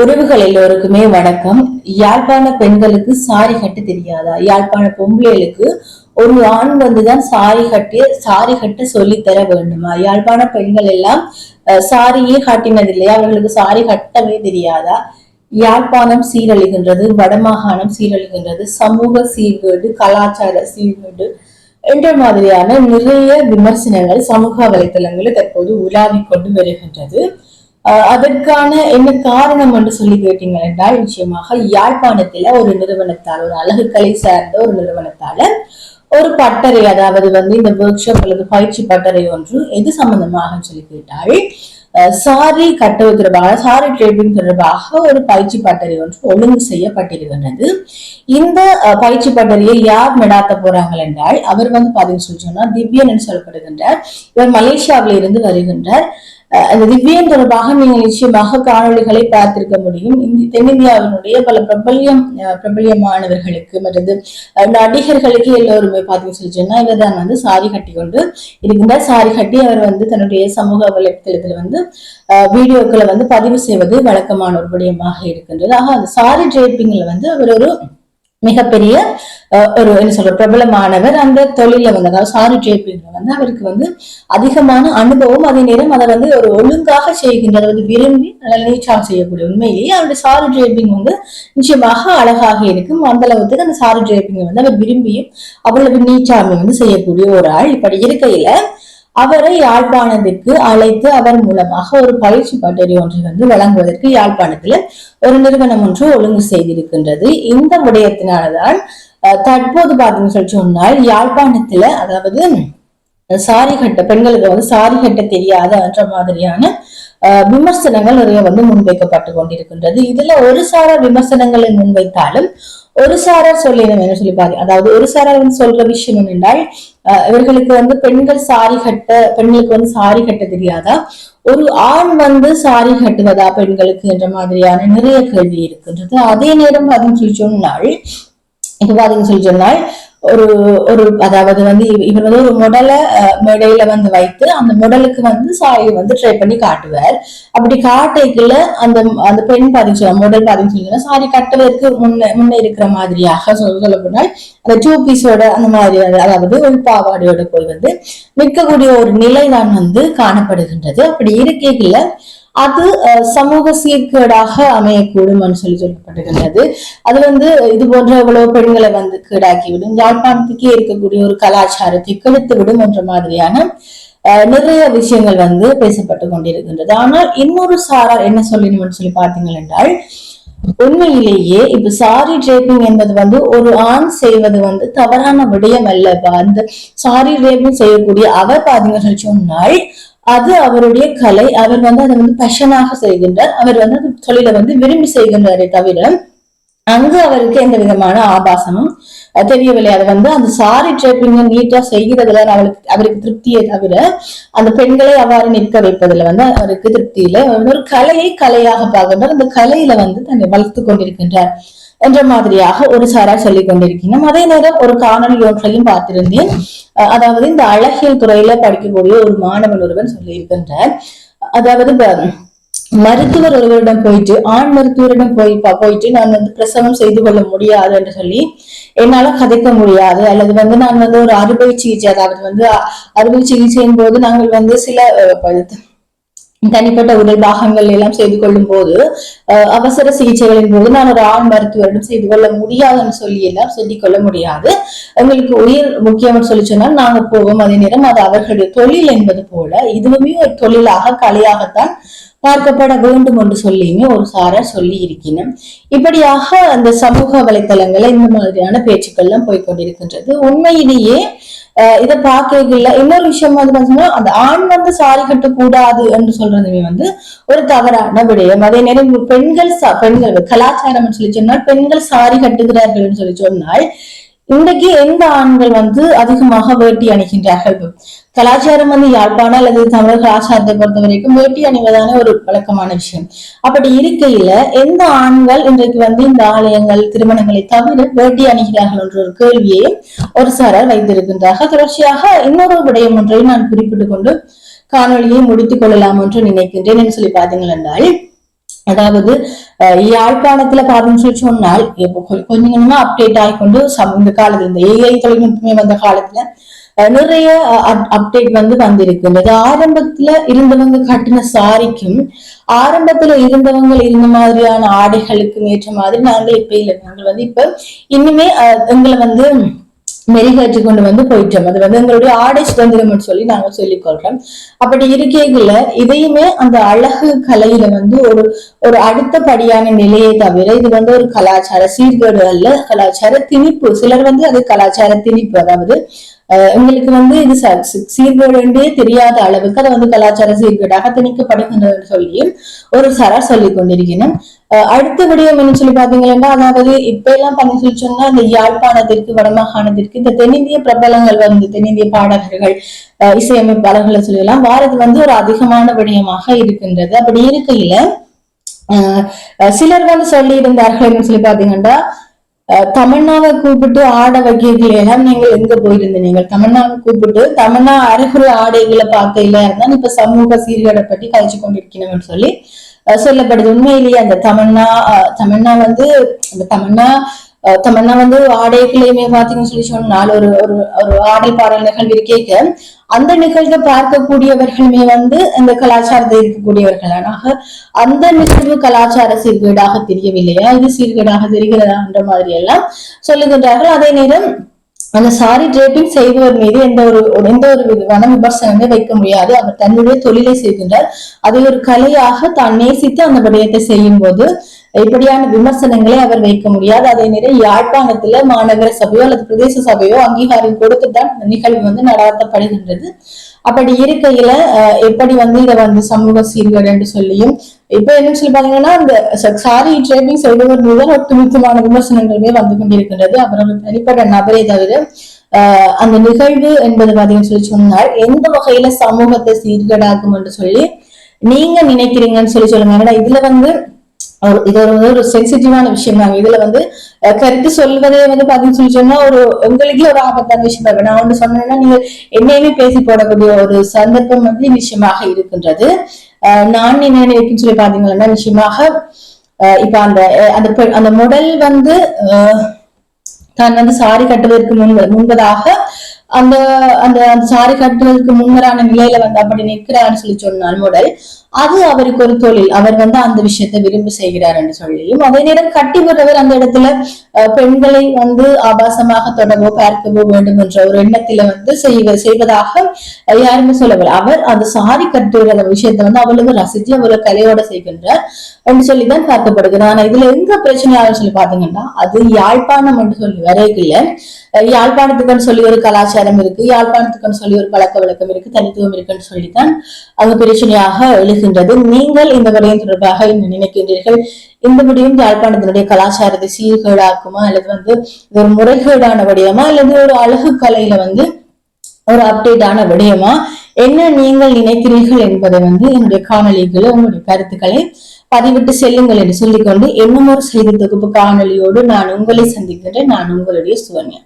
உறவுகள் எல்லோருக்குமே வணக்கம். யாழ்ப்பாண பெண்களுக்கு சாரி கட்ட தெரியாதா? யாழ்ப்பாண பொம்பளைகளுக்கு ஒரு ஆண் வந்துதான் சாரி கட்டி சாரி கட்ட சொல்லித்தர வேண்டுமா? யாழ்ப்பாண பெண்கள் எல்லாம் சாரியே காட்டினது இல்லையா அவர்களுக்கு சாரி கட்டவே தெரியாதா? யாழ்ப்பாணம் சீரழிகின்றது வடமாகாணம் சீரழிகின்றது சமூக சீர்கேடு கலாச்சார சீர்கேடு என்ற மாதிரியான நிறைய விமர்சனங்கள் சமூக வலைத்தளங்களில் தற்போது உலாவிக் கொண்டு வருகின்றது. அதற்கான என்ன காரணம் என்று சொல்லி கேட்டீங்க என்றால் நிச்சயமாக யாழ்ப்பாணத்துல ஒரு நிறுவனத்தால் ஒரு அழகுக்கலை சார்ந்த ஒரு நிறுவனத்தால ஒரு பட்டறை அதாவது வந்து இந்த ஒர்க் ஷாப் அல்லது பயிற்சி பட்டறை ஒன்று எது சம்பந்தமாக சொல்லி கேட்டால் சாரி கட்டுவது தொடர்பாக சாரி ட்ரேடிங் தொடர்பாக ஒரு பயிற்சி பட்டறை ஒன்று ஒழுங்கு செய்யப்பட்டிருக்கின்றது. இந்த பயிற்சி பட்டறையை யார் நடாத்த போறாங்க என்றால் அவர் வந்து பாத்தீங்கன்னு சொல்லி சொன்னா திவ்யன் என்று சொல்லப்படுகின்றார். இவர் மலேசியாவில இருந்து வருகின்றார். அந்த திவ்யம் தொடர்பாக நீங்கள் நிச்சயமாக காணொளிகளை பார்த்திருக்க முடியும். இந்தி தென்னிந்தியாவினுடைய பல பிரபல்யம் பிரபல்யமானவர்களுக்கு மற்றது நடிகர்களுக்கு எல்லோருமே பார்த்தீங்கன்னு சொல்லி சொன்னா இவர் தான் வந்து சாரி கட்டி கொண்டு இருக்கின்றார். சாரி கட்டி அவர் வந்து தன்னுடைய சமூக வலைத்தளத்துல வந்து வீடியோக்களை வந்து பதிவு செய்வது வழக்கமான ஒரு விடயமாக இருக்கின்றது. ஆக அந்த சாரி டிரேப்பிங்ல வந்து அவர் ஒரு மிகப்பெரிய ஒரு என்ன சொல்ற பிரபலமானவர். அந்த தொழில வந்து அதாவது சாரி டிரேப்பிங்ல வந்து அவருக்கு வந்து அதிகமான அனுபவம் அதே நேரம் அதை வந்து ஒரு ஒழுங்காக செய்கின்ற அதாவது விரும்பி நல்ல நீச்சால் செய்யக்கூடிய உண்மையிலேயே அவருடைய சாரி ஜேபிங் வந்து நிச்சயமாக அழகாக இருக்கும். அந்த அளவுக்கு அந்த சாரி டிரேப்பிங் வந்து அவர் விரும்பியும் அவ்வளவு நீச்சாமை வந்து செய்யக்கூடிய ஒரு ஆள் இப்படி இருக்கையில அவரை யாழ்ப்பாணத்திற்கு அழைத்து அவர் மூலமாக ஒரு பயிற்சி பட்டறி ஒன்றை வந்து வழங்குவதற்கு யாழ்ப்பாணத்துல ஒரு நிறுவனம் ஒன்று ஒழுங்கு செய்திருக்கின்றது. இந்த விடயத்தினால்தான் தற்போது பார்த்தீங்கன்னு சொல்லி சொன்னால் யாழ்ப்பாணத்துல அதாவது சாரி கட்ட பெண்களுக்கு வந்து சாரி கட்ட தெரியாத என்ற மாதிரியான அஹ், விமர்சனங்கள் நிறைய வந்து முன்வைக்கப்பட்டு கொண்டிருக்கின்றது. இதுல ஒரு சார விமர்சனங்களை முன்வைத்தாலும் ஒரு சாரார் சொல்லினோம் என்ன சொல்லி பாரு அதாவது ஒரு சாரார் வந்து சொல்ற விஷயம் என்னென்றால் இவர்களுக்கு வந்து பெண்கள் சாரி கட்ட பெண்களுக்கு வந்து சாரி கட்ட தெரியாதா? ஒரு ஆண் வந்து சாரி கட்டுவதா பெண்களுக்கு என்ற மாதிரியான நிறைய கேள்வி இருக்கின்றது. அதே நேரம் அதுன்னு சொல்லி சொன்னால் இப்ப பாத்தீங்கன்னு சொல்லி சொன்னால் ஒரு ஒரு அதாவது வந்து இவர் வந்து ஒரு முடலை மேடையில வந்து வைத்து அந்த முடலுக்கு வந்து சாயை வந்து ட்ரை பண்ணி காட்டுவார். அப்படி காட்டைக்குள்ள அந்த அந்த பெண் பாத்தீங்கன்னா முடல் பாத்தீங்கன்னா சாரி கட்டுவதற்கு முன்ன முன்ன இருக்கிற மாதிரியாக சொல்ல சொல்ல போனால் அந்த டூ பீஸோட அந்த மாதிரி அதாவது ஒரு பாவாடையோட போய் வந்து நிற்கக்கூடிய ஒரு நிலை தான் வந்து காணப்படுகின்றது. அப்படி இருக்கைக்குள்ள அது சமூக சீர்கேடாக அமையக்கூடும் என்று சொல்லி சொல்லப்பட்டிருக்கிறது அது வந்து இது போன்ற இவ்வளவு பெண்களை வந்து கீழாக்கிவிடும் யாழ்ப்பாணத்துக்கே இருக்கக்கூடிய ஒரு கலாச்சாரத்தை கெடுத்து விடும் என்ற மாதிரியான நிறைய விஷயங்கள் வந்து பேசப்பட்டு கொண்டிருக்கின்றது. ஆனால் இன்னொரு சாரார் என்ன சொல்லணும்னு சொல்லி பார்த்தீங்கள் என்றால் உண்மையிலேயே இப்ப சாரி ட்ரேப்பிங் என்பது வந்து ஒரு ஆண் செய்வது வந்து தவறான விடயம் அல்ல. அந்த சாரி ட்ரேப்பிங் செய்யக்கூடிய அவர் பாத்தீங்கன்னு சொல்லி சொன்னால் அது அவருடைய கலை. அவர் வந்து அதை வந்து பஷனாக செய்கின்றார். அவர் வந்து அந்த தொழிலை வந்து விரும்பி செய்கின்றாரே தவிர அங்கு அவருக்கு எந்த விதமான ஆபாசமும் தெரியவில்லை. அதை வந்து அந்த சாரி ட்ரேப்பிங்க நீட்டா செய்கிறதுல அவளுக்கு அவருக்கு திருப்தியை தவிர அந்த பெண்களை அவ்வாறு நிற்க வைப்பதுல வந்து அவருக்கு திருப்தி இல்லை. ஒரு கலையை கலையாக பார்க்கின்றார். அந்த கலையில வந்து தன்னை வளர்த்து கொண்டிருக்கின்றார். என்ற மாதிரியாக ஒரு சாரார் சொல்லிக் கொண்டிருக்கணும் அதே நேரம் ஒரு காணொலி ஒன்றையும் பார்த்திருந்தேன். அதாவது இந்த அழகியல் துறையில படிக்கக்கூடிய ஒரு மாணவன் ஒருவன் சொல்லியிருக்கின்றார். அதாவது மருத்துவர் ஒருவரிடம் போயிட்டு ஆண் மருத்துவரிடம் போய் போயிட்டு நான் வந்து பிரசவம் செய்து கொள்ள முடியாது என்று சொல்லி என்னால கதைக்க முடியாது. அல்லது வந்து நான் வந்து ஒரு அறுவை சிகிச்சை அதாவது வந்து அறுவை சிகிச்சையின் போது நாங்கள் வந்து சில தனிப்பட்ட உடல் பாகங்கள் எல்லாம் செய்து கொள்ளும் போது அவசர சிகிச்சைகளின் போது நான் ஒரு ஆண் மருத்துவரிடம் செய்து கொள்ள முடியாதுன்னு சொல்லி எல்லாம் சொல்லிக் கொள்ள முடியாது. எங்களுக்கு உயிர் முக்கியம்னு சொல்லி சொன்னால் நாங்க போவோம். அதே நேரம் அது அவர்களுடைய தொழில் என்பது போல இதுவுமே ஒரு தொழிலாக கலையாகத்தான் பார்க்கப்பட வேண்டும் என்று சொல்லியுமே ஒரு சாரார் சொல்லி இருக்கணும் இப்படியாக அந்த சமூக வலைத்தளங்களை இந்த மாதிரியான பேச்சுக்கள்லாம் போய்க்கொண்டிருக்கின்றது உண்மையிலேயே இதை பார்க்கல இன்னொரு விஷயம் வந்து பார்த்தீங்கன்னா அந்த ஆண் வந்து சாரி கட்டக்கூடாது என்று சொல்றதுமே வந்து ஒரு தவறான விடயம். அதே நேரம் பெண்கள் பெண்கள் கலாச்சாரம் சொல்லி சொன்னால் பெண்கள் சாரி கட்டுகிறார்கள் சொல்லி சொன்னால் இன்றைக்கு எந்த ஆண்கள் வந்து அதிகமாக வேட்டி அணிகின்றார்கள்? கலாச்சாரம் வந்து யாழ்ப்பாணம் அல்லது தமிழ் கலாச்சாரத்தை பொறுத்த வரைக்கும் வேட்டி அணிவதான ஒரு வழக்கமான விஷயம். அப்படி இருக்கையில எந்த ஆண்கள் இன்றைக்கு வந்து இந்த ஆலயங்கள் திருமணங்களை தவிர வேட்டி அணிகிறார்கள் என்ற ஒரு கேள்வியை ஒரு சாரர் வைத்திருக்கின்றார்கள். தொடர்ச்சியாக இன்னொரு விடயம் ஒன்றை நான் குறிப்பிட்டுக் கொண்டு காணொலியை முடித்துக் கொள்ளலாம் என்று நினைக்கின்றேன். என்று சொல்லி பார்த்தீங்கள் என்றால் அதாவது யாழ்ப்பாணத்துல பார்த்தோம்னு சொல்லி சொன்னால் கொஞ்சம் கொஞ்சமா அப்டேட் ஆகிக்கொண்டு சம- இந்த காலத்துல இந்த ஏஐ தொழில்நுட்பமே வந்த காலத்துல அஹ், நிறைய அப்டேட் வந்து வந்திருக்கின்றது. ஆரம்பத்துல இருந்தவங்க கட்டின சாரிக்கும் ஆரம்பத்துல இருந்தவங்க இருந்த மாதிரியான ஆடைகளுக்கும் ஏற்ற மாதிரி நாங்கள் இப்ப இல்லை. நாங்கள் வந்து இப்ப இன்னுமே எங்களை வந்து மெருகேற்றி கொண்டு வந்து போயிட்டோம். அது வந்து எங்களுடைய ஆடை சுதந்திரம் சொல்லி நாங்கள் சொல்லிக்கொள்றோம். அப்படி இருக்கைகள இதையுமே அந்த அழகு கலையில வந்து ஒரு ஒரு அடுத்தபடியான நிலையை தவிர இது வந்து ஒரு கலாச்சார சீர்கேடு அல்ல கலாச்சார திணிப்பு. சிலர் வந்து அது கலாச்சார திணிப்பு. அதாவது எங்களுக்கு வந்து இது ச- சி- சீர்கேடுன்றே தெரியாத அளவுக்கு அதை வந்து கலாச்சார சீர்கேடாக திணிக்கப்படுகின்றது சொல்லி ஒரு சரா சொல்லிக் கொண்டிருக்கிறேன். அடுத்த விடயம் என்ன சொல்லி பாத்தீங்கன்னா அதாவது இப்ப எல்லாம் பண்ணி சொல்லி சொன்னா இந்த யாழ்ப்பாணத்திற்கு வடமாகாணத்திற்கு இந்த தென்னிந்திய பிரபலங்கள் வந்து தென்னிந்திய பாடகர்கள் அஹ், இசையமைப்பாளர்களை சொல்லலாம் வாரது வந்து ஒரு அதிகமான விடயமாக இருக்கின்றது. அப்படி இருக்கையில அஹ், சிலர் வந்து சொல்லி இருந்தார்கள் சொல்லி பாத்தீங்கன்னா தமன்னாவை கூப்பிட்டு ஆட வைக்கிறீங்க எல்லாம் நீங்கள் எங்க போயிருந்தீங்க? நீங்கள் தமன்னாவை கூப்பிட்டு தமன்னா அருகிற ஆடைகளை பார்க்கல இருந்தா இப்ப சமூக சீர்கேடை பற்றி கழிச்சு கொண்டிருக்கணும்னு சொல்லி சொல்லப்படுது. உண்மையிலேயே அந்த தமன்னா அஹ், தமன்னா வந்து அந்த தமன்னா தமன்னா வந்து ஆடைகளையுமே பாத்தீங்கன்னு சொல்லி சொன்னால் ஒரு ஒரு ஒரு ஆடை பாடல் நிகழ்வு கேட்க அந்த நிகழ்வை பார்க்கக்கூடியவர்களுமே வந்து இந்த கலாச்சாரத்தை இருக்கக்கூடியவர்களாக அந்த நிகழ்வு கலாச்சார சீர்கேடாக தெரியவில்லையா? இது சீர்கேடாக தெரிகிறதா என்ற மாதிரி எல்லாம் சொல்லுகின்றார்கள். அதே நேரம் அந்த சாரி டிரேப்பிங் செய்பவர் மீது எந்த ஒரு- எந்த ஒரு விதமான விமர்சனமே வைக்க முடியாது. அவர் தன்னுடைய தொழிலை செய்கின்றார். அதை ஒரு கலையாக தான் நேசித்து அந்த விடயத்தை செய்யும் போது இப்படியான விமர்சனங்களை அவர் வைக்க முடியாது. அதே நேரம் யாழ்ப்பாணத்துல மாநகர சபையோ அல்லது பிரதேச சபையோ அங்கீகாரம் கொடுத்துதான் இந்த நிகழ்வு வந்து நடத்தப்படுகின்றது. அப்படி இருக்கையில அஹ், எப்படி வந்து இதை வந்து சமூக சீர்கேடு என்று சொல்லியும் இப்ப என்ன சொல்லி பாத்தீங்கன்னா அந்த சாரி ட்ரைவிங் செய்பவர் மீது ஒட்டுமொத்தமான விமர்சனங்களுமே வந்து கொண்டிருக்கின்றது. அவர்கள் தனிப்பட்ட நபரை தவிர ஆஹ் அந்த நிகழ்வு என்பது பாத்தீங்கன்னு சொல்லி சொன்னால் எந்த வகையில சமூகத்தை சீர்கேடாக்கும் என்று சொல்லி நீங்க நினைக்கிறீங்கன்னு சொல்லி சொல்லுங்க. ஏன்னா இதுல வந்து இது ஒரு ஒரு சென்சிட்டிவான விஷயம் தாங்க இதுல வந்து கருத்து சொல்வதே வந்து பாத்தீங்கன்னு சொல்லி சொன்னா ஒரு உங்களுக்கே ஒரு ஆபத்தான விஷயம் தான். நான் ஒன்று சொன்னேன்னா நீங்க என்னையுமே பேசி போடக்கூடிய ஒரு சந்தர்ப்பம் வந்து நிச்சயமாக இருக்கின்றது. நான் என்ன நினைக்கிறேன்னு சொல்லி பாத்தீங்கன்னா நிச்சயமாக இப்ப அந்த அஹ், அந்த பெண்- அந்த முடல் வந்து அஹ், தான் வந்து சாரி கட்டுவதற்கு முன்பு முன்பதாக அந்த அந்த அந்த சாரி கட்டுவதற்கு முன்னரான நிலையில வந்து அப்படி நிற்கிறான்னு சொல்லி சொன்னால் முதல். அது அவருக்கு ஒரு தொழில். அவர் வந்து அந்த விஷயத்தை விரும்பி செய்கிறார் என்று சொல்லியும் அதே நேரம் கட்டி விடுறவர் அந்த இடத்துல பெண்களை வந்து ஆபாசமாக தொடவோ பார்க்கவோ வேண்டும் என்ற ஒரு எண்ணத்துல வந்து செய்வ செய்வதாக யாருமே சொல்லவில்லை. அவர் அந்த சாரி கட்டுகிற அந்த விஷயத்தை வந்து அவ்வளவு ரசிச்சு அவ்வளவு கலையோட செய்கின்றார் என்று சொல்லிதான் பார்க்கப்படுகிறது. ஆனா இதுல எங்க பிரச்சனையாக சொல்லி பாத்தீங்கன்னா அது யாழ்ப்பாணம் என்று சொல்லி வரையில அஹ் யாழ்ப்பாணத்துக்குன்னு சொல்லி ஒரு கலாச்சாரம் இருக்கு யாழ்ப்பாணத்துக்குன்னு சொல்லி ஒரு பழக்க வழக்கம் இருக்கு தனித்துவம் இருக்குன்னு சொல்லித்தான் அங்க பிரச்சனையாக எழு எழுகின்றது நீங்கள் இந்த விடயம் தொடர்பாக என்ன நினைக்கின்றீர்கள்? இந்த விடயம் யாழ்ப்பாணத்தினுடைய கலாச்சாரத்தை சீர்கேடாக்குமா? அல்லது வந்து ஒரு முறைகேடான விடயமா அல்லது ஒரு அழகு கலையில வந்து ஒரு அப்டேட்டான விடயமா என்ன நீங்கள் நினைக்கிறீர்கள் என்பதை வந்து என்னுடைய காணொலிகளை உங்களுடைய கருத்துக்களை பதிவிட்டு செல்லுங்கள் என்று சொல்லிக்கொண்டு இன்னும் ஒரு செய்தி தொகுப்பு காணொலியோடு நான் உங்களை சந்திக்கின்றேன். நான் உங்களுடைய சுவன்யா.